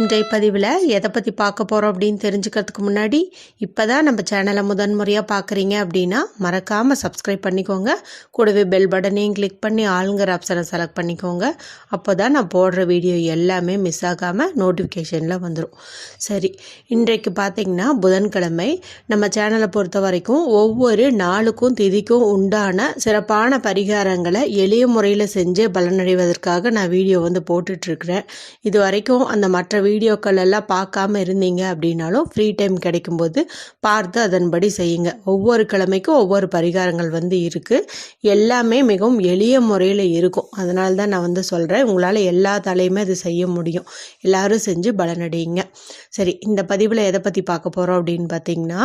இன்றைய பதிவில் எதை பற்றி பார்க்க போகிறோம் அப்படின்னு தெரிஞ்சுக்கிறதுக்கு முன்னாடி இப்போ தான் நம்ம சேனலை முதன்முறையாக பார்க்குறீங்க அப்படின்னா மறக்காமல் சப்ஸ்கிரைப் பண்ணிக்கோங்க. கூடவே பெல் பட்டனையும் கிளிக் பண்ணி ஆளுங்கிற ஆப்ஷனை செலக்ட் பண்ணிக்கோங்க. அப்போ தான் நான் போடுற வீடியோ எல்லாமே மிஸ் ஆகாமல் நோட்டிஃபிகேஷனில் வந்துடும் சரி இன்றைக்கு பார்த்திங்கன்னா புதன்கிழமை. நம்ம சேனலை பொறுத்த வரைக்கும் ஒவ்வொரு நாளுக்கும் திதிக்கும் உண்டான சிறப்பான பரிகாரங்களை எளிய முறையில் செஞ்சு பலனடைவதற்காக நான் வீடியோ வந்து போட்டுட்ருக்கிறேன் இது வரைக்கும் அந்த மற்ற வீடியோக்கள் எல்லாம் பார்க்காம இருந்தீங்க அப்படின்னாலும் ஃப்ரீ டைம் கிடைக்கும்போது பார்த்து அதன்படி செய்யுங்க. ஒவ்வொரு கிழமைக்கும் ஒவ்வொரு பரிகாரங்கள் வந்து இருக்குது எல்லாமே மிகவும் எளிய முறையில் இருக்கும். அதனால தான் நான் வந்து சொல்கிறேன் உங்களால் எல்லா தலையுமே அது செய்ய முடியும். எல்லாரும் செஞ்சு பலனடையுங்க. சரி இந்த பதிவில் எதை பற்றி பார்க்க போகிறோம் அப்படின்னு பார்த்தீங்கன்னா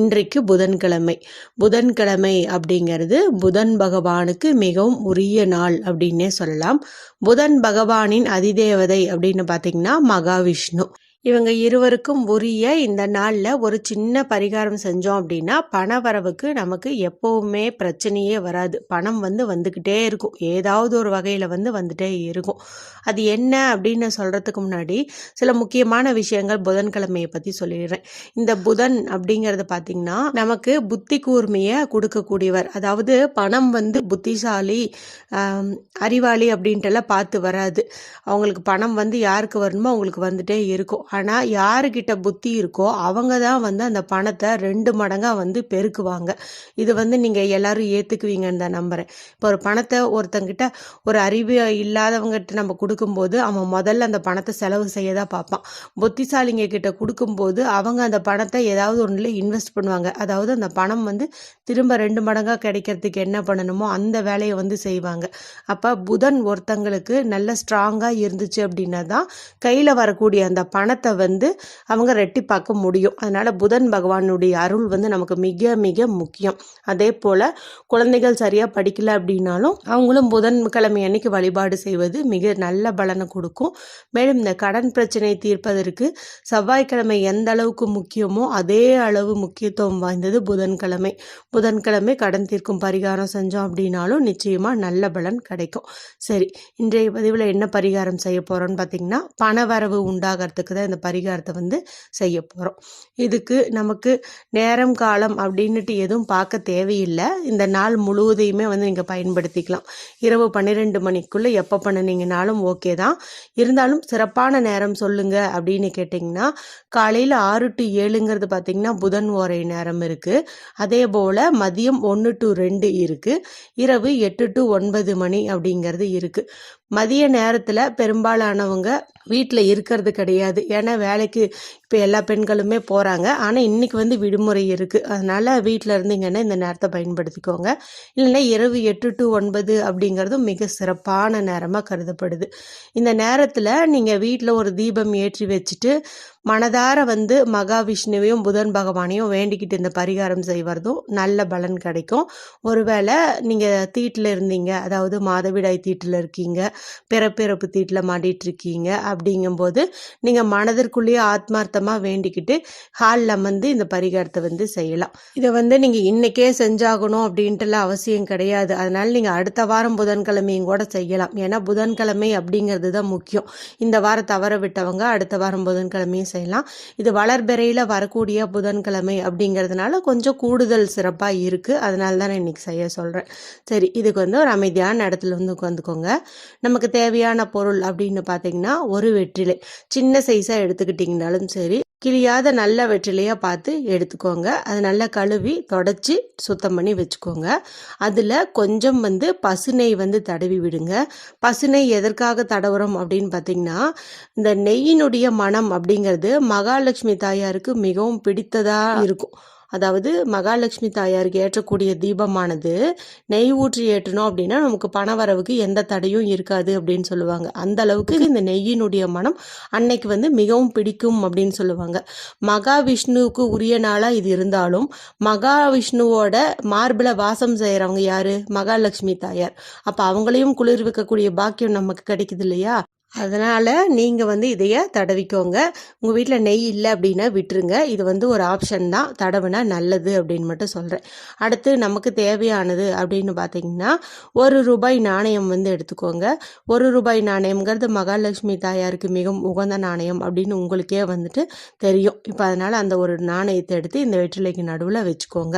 இன்றைக்கு புதன்கிழமை. புதன்கிழமை அப்படிங்கிறது புதன் பகவானுக்கு மிகவும் உரிய நாள் அப்படின்னே சொல்லலாம். புதன் பகவானின் அதிதேவதை அப்படின்னு பார்த்தீங்கன்னா மகா ಮಹಾವಿಷ್ಣು இவங்க இருவருக்கும் உரிய இந்த நாளில் ஒரு சின்ன பரிகாரம் செஞ்சோம் அப்படின்னா பண வரவுக்கு நமக்கு எப்போவுமே பிரச்சனையே வராது. பணம் வந்து வந்துக்கிட்டே இருக்கும். ஏதாவது ஒரு வகையில் வந்து வந்துட்டே இருக்கும். அது என்ன அப்படின்னு சொல்கிறதுக்கு முன்னாடி சில முக்கியமான விஷயங்கள் புதன்கிழமையை பற்றி சொல்லிடுறேன். இந்த புதன் அப்படிங்கிறது பார்த்திங்கன்னா நமக்கு புத்தி கூர்மையை கொடுக்கக்கூடியவர். அதாவது பணம் வந்து புத்திசாலி அறிவாளி அப்படின்ட்டுலாம் பார்த்து வராது. அவங்களுக்கு பணம் வந்து யாருக்கு வரணுமோ அவங்களுக்கு வந்துட்டே இருக்கும். ஆனால் யாருக்கிட்ட புத்தி இருக்கோ அவங்க தான் வந்து அந்த பணத்தை ரெண்டு மடங்காக வந்து பெருக்குவாங்க. இது வந்து நீங்கள் எல்லாரும் ஏற்றுக்குவீங்கன்னு தான் நம்புகிறேன் இப்போ ஒரு பணத்தை ஒருத்தங்கிட்ட ஒரு அறிவு இல்லாதவங்ககிட்ட நம்ம கொடுக்கும்போது அவன் முதல்ல அந்த பணத்தை செலவு செய்ய தான் பார்ப்பான். புத்திசாலிங்க கிட்ட கொடுக்கும்போது அவங்க அந்த பணத்தை ஏதாவது ஒன்றில் இன்வெஸ்ட் பண்ணுவாங்க. அதாவது அந்த பணம் வந்து திரும்ப ரெண்டு மடங்காக கிடைக்கிறதுக்கு என்ன பண்ணணுமோ அந்த வேலையை வந்து செய்வாங்க. அப்போ புதன் ஒருத்தங்களுக்கு நல்ல ஸ்ட்ராங்காக இருந்துச்சு அப்படின்னா தான் கையில் வரக்கூடிய அந்த பணத்தை வந்து அவங்க ரெட்டிப்பாக்க முடியும். அதனால் புதன் பகவானுடைய அருள் வந்து நமக்கு மிக மிக முக்கியம். அதே போல் குழந்தைகள் சரியாக படிக்கல அப்படின்னாலும் அவங்களும் புதன் கிழமை அன்னைக்கு வழிபாடு செய்வது மிக நல்ல பலனை கொடுக்கும். மேலும் இந்த கடன் பிரச்சனை தீர்ப்பதற்கு செவ்வாய்க்கிழமை எந்த அளவுக்கு முக்கியமோ அதே அளவு முக்கியத்துவம் வாய்ந்தது புதன்கிழமை புதன்கிழமை கடன் தீர்க்கும் பரிகாரம் செஞ்சோம் அப்படின்னாலும் நிச்சயமாக நல்ல பலன் கிடைக்கும். சரி இன்றைய பதிவில் என்ன பரிகாரம் செய்ய போகிறோம்னு பார்த்தீங்கன்னா பணவரவு உண்டாகிறதுக்கு தான் இந்த பரிகாரத்தை வந்து செய்ய போகிறோம் இதுக்கு நமக்கு நேரம் காலம் அப்படின்னுட்டு எதுவும் பார்க்க தேவையில்லை. இந்த நாள் முழுவதையுமே வந்து நீங்கள் பயன்படுத்திக்கலாம். இரவு பன்னிரெண்டு மணிக்குள்ளே எப்போ பண்ணினீங்கனாலும் ஓகே தான். இருந்தாலும் சிறப்பான நேரம் சொல்லுங்கள் அப்படின்னு கேட்டிங்கன்னா காலையில் ஆறு டு ஏழுங்கிறது பார்த்தீங்கன்னா புதன் ஓரை நேரம் இருக்குது அதே போல் மதியம் ஒன்று டு ரெண்டு இருக்குது இரவு எட்டு டு ஒன்பது மணி அப்படிங்கிறது இருக்குது மதிய நேரத்தில் பெரும்பாலானவங்க வீட்டில் இருக்கிறது கிடையாது. ஏன்னா வேலைக்கு இப்போ எல்லா பெண்களுமே போகிறாங்க ஆனால் இன்றைக்கி வந்து விடுமுறை இருக்குது அதனால் வீட்டில் இருந்தீங்கன்னா இந்த நேரத்தை பயன்படுத்திக்கோங்க. இல்லைன்னா இரவு எட்டு டு ஒன்பது அப்படிங்கிறதும் மிக சிறப்பான நேரமாக கருதப்படுது. இந்த நேரத்தில் நீங்கள் வீட்டில் ஒரு தீபம் ஏற்றி வச்சுட்டு மனதார வந்து மகாவிஷ்ணுவையும் புதன் பகவானையும் வேண்டிக்கிட்டு இந்த பரிகாரம் செய்வதும் நல்ல பலன் கிடைக்கும். ஒருவேளை நீங்கள் தீட்டில் இருந்தீங்க. அதாவது மாதவிடாய் தீட்டில் இருக்கீங்க. பிறப்பிறப்பு தீட்டில் மாட்டிட்டு இருக்கீங்க. அப்படிங்கும்போது நீங்கள் மனதிற்குள்ளேயே ஆத்மார்த்தமாக வேண்டிக்கிட்டு ஹாலில் அமர்ந்து இந்த பரிகாரத்தை வந்து செய்யலாம். இதை வந்து நீங்கள் இன்றைக்கே செஞ்சாகணும் அப்படின்ட்டுலாம் அவசியம் கிடையாது. அதனால் நீங்கள் அடுத்த வாரம் புதன்கிழமையும் கூட செய்யலாம். ஏன்னா புதன்கிழமை அப்படிங்கிறது தான் முக்கியம். இந்த வாரம் தவற விட்டவங்க அடுத்த வாரம் புதன்கிழமையும் செய்யலாம். இது வளர்பிறையில் வரக்கூடிய புதன்கிழமை அப்படிங்கிறதுனால கொஞ்சம் கூடுதல் சிறப்பாக இருக்குது அதனால தான் நான் இன்றைக்கி செய்ய சொல்கிறேன் சரி இதுக்கு வந்து ஒரு அமைதியான இடத்துல வந்து உட்காந்துக்கோங்க. நமக்கு தேவையான பொருள் அப்படின்னு பார்த்தீங்கன்னா ஒரு வெற்றிலை. சின்ன சைஸாக எடுத்துக்கிட்டிங்கனாலும் சரி. கிழியாத நல்ல வெற்றிலையாக பார்த்து எடுத்துக்கோங்க. அது நல்லா கழுவி தொடச்சி சுத்தம் பண்ணி வச்சுக்கோங்க. அதில் கொஞ்சம் வந்து பசுநெய் வந்து தடவி விடுங்க. பசுநெய் எதற்காக தடவுறோம் அப்படின்னு பார்த்தீங்கன்னா இந்த நெய்யினுடைய மனம் அப்படிங்கிறது மகாலட்சுமி தாயாருக்கு மிகவும் பிடித்ததாக இருக்கும். அதாவது மகாலட்சுமி தாயாருக்கு ஏற்றக்கூடிய தீபமானது நெய் ஊற்றி ஏற்றணும் அப்படின்னா நமக்கு பண வரவுக்கு எந்த தடையும் இருக்காது அப்படின்னு சொல்லுவாங்க. அந்த அளவுக்கு இந்த நெய்யினுடைய மனம் அன்னைக்கு வந்து மிகவும் பிடிக்கும் அப்படின்னு சொல்லுவாங்க. மகாவிஷ்ணுவுக்கு உரிய நாளாக இது இருந்தாலும் மகாவிஷ்ணுவோட மார்பில் வாசம் செய்கிறவங்க யாரு? மகாலட்சுமி தாயார். அப்போ அவங்களையும் குளிர்விக்கக்கூடிய பாக்கியம் நமக்கு கிடைக்குது இல்லையா? அதனால் நீங்கள் வந்து இதைய தடவிக்கோங்க. உங்கள் வீட்டில் நெய் இல்லை அப்படின்னா விட்டுருங்க. இது வந்து ஒரு ஆப்ஷன் தான். தடவுனா நல்லது அப்படின்னு மட்டும் சொல்கிறேன் அடுத்து நமக்கு தேவையானது அப்படின்னு பார்த்தீங்கன்னா ஒரு ரூபாய் நாணயம் வந்து எடுத்துக்கோங்க. ஒரு ரூபாய் நாணயம்ங்கிறது மகாலட்சுமி தாயாருக்கு மிகவும் உகந்த நாணயம் அப்படின்னு உங்களுக்கே வந்துட்டு தெரியும். இப்போ அதனால் அந்த ஒரு நாணயத்தை எடுத்து இந்த வெற்றிலைக்கு நடுவில் வச்சுக்கோங்க.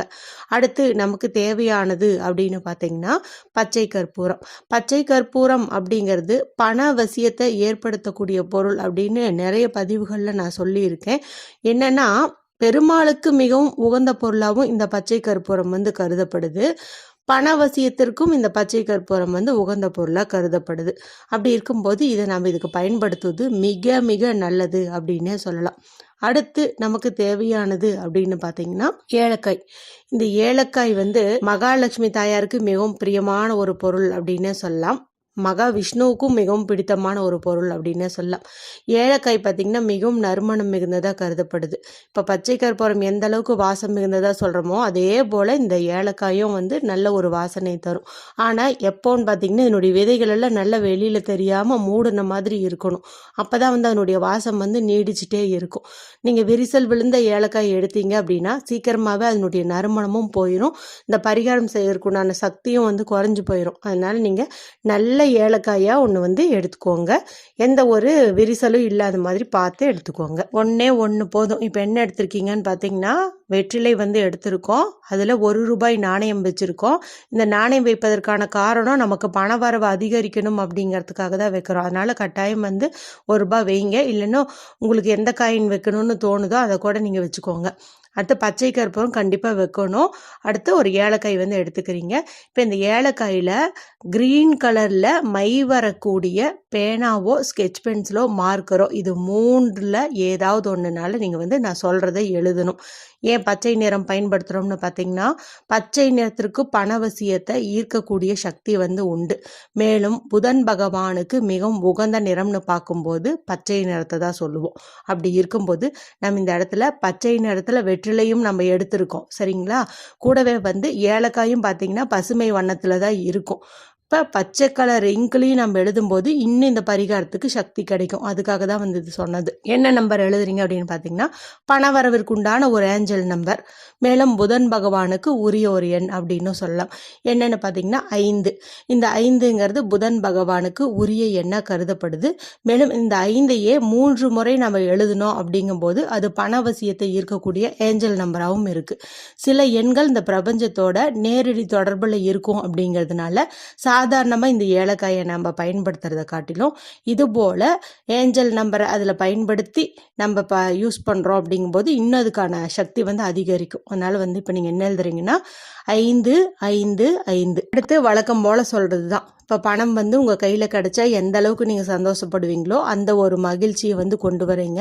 அடுத்து நமக்கு தேவையானது அப்படின்னு பார்த்தீங்கன்னா பச்சை கற்பூரம். பச்சை கற்பூரம் அப்படிங்கிறது பண வசியத்தை ஏற்படுத்தக்கூடிய பொருள் அப்படின்னு நிறைய பதிவுகளில் நான் சொல்லியிருக்கேன். என்னென்னா பெருமாளுக்கு மிகவும் உகந்த பொருளாகவும் இந்த பச்சை கற்பூரம் வந்து கருதப்படுது. பணவசியத்திற்கும் இந்த பச்சை கற்பூரம் வந்து உகந்த பொருளாக கருதப்படுது. அப்படி இருக்கும்போது இதை நம்ம இதுக்கு பயன்படுத்துவது மிக மிக நல்லது அப்படின்னே சொல்லலாம். அடுத்து நமக்கு தேவையானது அப்படின்னு பார்த்தீங்கன்னா ஏலக்காய். இந்த ஏலக்காய் வந்து மகாலட்சுமி தாயாருக்கு மிகவும் பிரியமான ஒரு பொருள் அப்படின்னே சொல்லலாம். மகா விஷ்ணுவுக்கும் மிகவும் பிடித்தமான ஒரு பொருள் அப்படின்னே சொல்லலாம். ஏலக்காய் பார்த்திங்கன்னா மிகவும் நறுமணம் மிகுந்ததாக கருதப்படுது. இப்போ பச்சை கற்பூரம் எந்த அளவுக்கு வாசம் மிகுந்ததாக சொல்கிறோமோ அதே போல் இந்த ஏலக்காயும் வந்து நல்ல ஒரு வாசனை தரும். ஆனால் எப்போன்னு பார்த்தீங்கன்னா இதனுடைய விதைகள் எல்லாம் நல்ல வெளியில் தெரியாமல் மூடின மாதிரி இருக்கணும். அப்போ தான் வந்து அதனுடைய வாசம் வந்து நீடிச்சிட்டே இருக்கும். நீங்கள் விரிசல் விழுந்த ஏலக்காய் எடுத்தீங்க அப்படின்னா சீக்கிரமாகவே அதனுடைய நறுமணமும் போயிடும் இந்த பரிகாரம் செய்யறதுக்குண்டான சக்தியும் வந்து குறைஞ்சி போயிடும் அதனால் நீங்கள் நல்ல ஏலக்காயாக ஒன்று வந்து எடுத்துக்கோங்க. எந்த ஒரு விரிசலும் இல்லாத மாதிரி பார்த்து எடுத்துக்கோங்க. ஒன்றே ஒன்று போதும். இப்போ என்ன எடுத்திருக்கீங்கன்னு பார்த்தீங்கன்னா வெற்றிலை வந்து எடுத்திருக்கோம். அதில் ஒரு ரூபாய் நாணயம் வச்சுருக்கோம். இந்த நாணயம் வைப்பதற்கான காரணம் நமக்கு பண வரவு அதிகரிக்கணும் அப்படிங்கிறதுக்காக தான் வைக்கிறோம். அதனால் கட்டாயம் வந்து ஒரு ரூபாய் வைங்க. இல்லைன்னா உங்களுக்கு எந்த காயின் வைக்கணும்னு தோணுதோ அதை கூட நீங்கள் வச்சுக்கோங்க. அடுத்து பச்சை கற்பூரம் கண்டிப்பாக வைக்கணும். அடுத்து ஒரு ஏலக்காய் வந்து எடுத்துக்கிறீங்க. இப்போ இந்த ஏலக்காயில் க்ரீன் கலரில் மை வரக்கூடிய பேனாவோ ஸ்கெச் பென்சிலோ மார்க்கரோ இது மூன்றில் ஏதாவது ஒன்றுனால நீங்கள் வந்து நான் சொல்கிறத எழுதணும். ஏன் பச்சை நிறம் பயன்படுத்துகிறோம்னு பார்த்தீங்கன்னா பச்சை நிறத்திற்கு பணவசியத்தை ஈர்க்கக்கூடிய சக்தி வந்து உண்டு. மேலும் புதன் பகவானுக்கு மிகவும் உகந்த நிறம்னு பார்க்கும்போது பச்சை நிறத்தை தான் சொல்லுவோம். அப்படி இருக்கும்போது நம்ம இந்த இடத்துல பச்சை நிறத்தில் வெற்றிலையும் நம்ம எடுத்திருக்கோம். சரிங்களா? கூடவே வந்து ஏலக்காயும் பார்த்தீங்கன்னா பசுமை வண்ணத்தில் தான் இருக்கும். இப்போ பச்சை கலர் இங்க்லேயும் நம்ம எழுதும்போது இன்னும் இந்த பரிகாரத்துக்கு சக்தி கிடைக்கும். அதுக்காக தான் வந்து இது சொன்னது. என்ன நம்பர் எழுதுறீங்க அப்படின்னு பார்த்தீங்கன்னா பணவரவிற்கு உண்டான ஒரு ஏஞ்சல் நம்பர் மேலும் புதன் பகவானுக்கு உரிய ஒரு எண் அப்படின்னு சொல்லலாம். என்னென்னு பார்த்தீங்கன்னா ஐந்து. இந்த ஐந்துங்கிறது புதன் பகவானுக்கு உரிய எண்ணாக கருதப்படுது. மேலும் இந்த ஐந்தையே மூன்று முறை நம்ம எழுதணும் அப்படிங்கும்போது அது பணவசியத்தை ஈர்க்கக்கூடிய ஏஞ்சல் நம்பராகவும் இருக்குது சில எண்கள் இந்த பிரபஞ்சத்தோட நேரடி தொடர்பில் இருக்கும் அப்படிங்கிறதுனால சா சாதாரணமாக இந்த ஏலக்காயை நம்ம பயன்படுத்துறதை காட்டிலும் இது போல் ஏஞ்சல் நம்பரை அதில் பயன்படுத்தி நம்ம ப யூஸ் பண்ணுறோம் அப்படிங்கும்போது இன்னும் அதுக்கான சக்தி வந்து அதிகரிக்கும். அதனால் வந்து இப்போ நீங்கள் என்ன எழுதுறீங்கன்னா ஐந்து ஐந்து ஐந்து. அடுத்து வழக்கம் போல் சொல்கிறது தான் இப்போ பணம் வந்து உங்கள் கையில் கிடச்சா எந்த அளவுக்கு நீங்கள் சந்தோஷப்படுவீங்களோ அந்த ஒரு மகிழ்ச்சியை வந்து கொண்டு வரீங்க.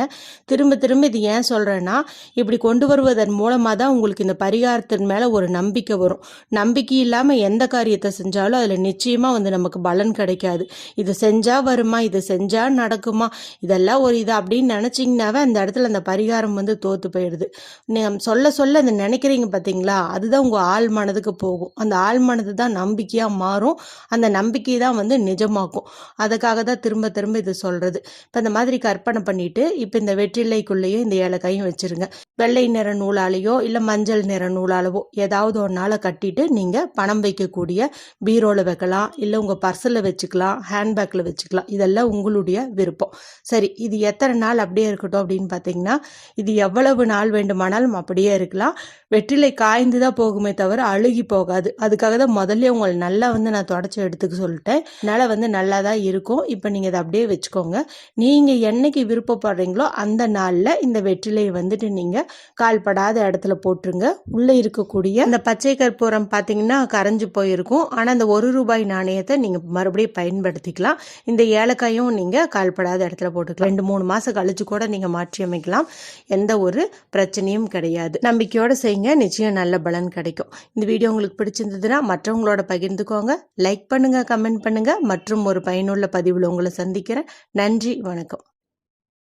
திரும்ப திரும்ப இது ஏன் சொல்கிறேன்னா இப்படி கொண்டு வருவதன் மூலமாக தான் உங்களுக்கு இந்த பரிகாரத்தின் மேலே ஒரு நம்பிக்கை வரும். நம்பிக்கை இல்லாமல் எந்த காரியத்தை செஞ்சாலும் அதில் நிச்சயம் நிச்சயமாக வந்து நமக்கு பலன் கிடைக்காது. இது செஞ்சால் வருமா? இது செஞ்சால் நடக்குமா? இதெல்லாம் ஒரு இது அப்படின்னு நினச்சிங்கனாவே அந்த இடத்துல அந்த பரிகாரம் வந்து தோற்று போயிடுது. நீங்கள் சொல்ல சொல்ல அந்த நினைக்கிறீங்க பார்த்தீங்களா அதுதான் உங்கள் ஆள் மனதுக்கு போகும். அந்த ஆள் மனது தான் நம்பிக்கையாக மாறும். அந்த நம்பிக்கை தான் வந்து நிஜமாக்கும். அதுக்காக தான் திரும்ப திரும்ப இது சொல்கிறது இப்போ இந்த மாதிரி கற்பனை பண்ணிவிட்டு இப்போ இந்த வெற்றிலைக்குள்ளேயும் இந்த ஏலக்காயும் வச்சுருங்க. வெள்ளை நிற நூலாலேயோ இல்லை மஞ்சள் நிற நூலாலவோ ஏதாவது ஒன்றால் கட்டிட்டு நீங்கள் பணம் வைக்கக்கூடிய பீரோவில் வைக்கலாம். இல்லை உங்கள் பர்சலில் வச்சுக்கலாம் ஹேண்ட்பேக்கில் வச்சுக்கலாம். இதெல்லாம் உங்களுடைய விருப்பம். சரி இது எத்தனை நாள் அப்படியே இருக்கட்டும் அப்படின்னு பார்த்தீங்கன்னா இது எவ்வளவு நாள் வேண்டுமானாலும் அப்படியே இருக்கலாம். வெற்றிலை காய்ந்து தான் போகுமே தவிர அழுகி போகாது. அதுக்காக தான் முதல்ல உங்களை நல்லா வந்து நான் தொடச்சி எடுத்துக்க சொல்லிட்டேன். அதனால் வந்து நல்லா தான் இருக்கும். இப்போ நீங்கள் இதை அப்படியே வச்சுக்கோங்க. நீங்கள் என்னைக்கு விருப்பப்படுறீங்களோ அந்த நாளில் இந்த வெற்றிலையை வந்துட்டு நீங்கள் கால்படாத இடத்துல போட்டுருங்க. உள்ளே இருக்கக்கூடிய அந்த பச்சை கற்பூரம் பார்த்தீங்கன்னா கரைஞ்சு போயிருக்கும். ஆனால் அந்த ஒரு ரூபாய் ரூபாய் நாணயத்தை நீங்கள் மறுபடியும் பயன்படுத்திக்கலாம். இந்த ஏலக்காயும் நீங்கள் கால்படாத இடத்துல போட்டுக்கலாம். ரெண்டு மூணு மாதம் கழிச்சு கூட நீங்கள் மாற்றி அமைக்கலாம். எந்த ஒரு பிரச்சனையும் கிடையாது. நம்பிக்கையோடு செய்யுங்க. நிச்சயம் நல்ல பலன் கிடைக்கும். இந்த வீடியோ உங்களுக்கு பிடிச்சிருந்ததுன்னா மற்றவங்களோட பகிர்ந்துக்கோங்க. லைக் பண்ணுங்கள் கமெண்ட் பண்ணுங்கள் மற்றும் ஒரு பயனுள்ள பதிவில் உங்களை சந்திக்கிறேன். நன்றி வணக்கம்.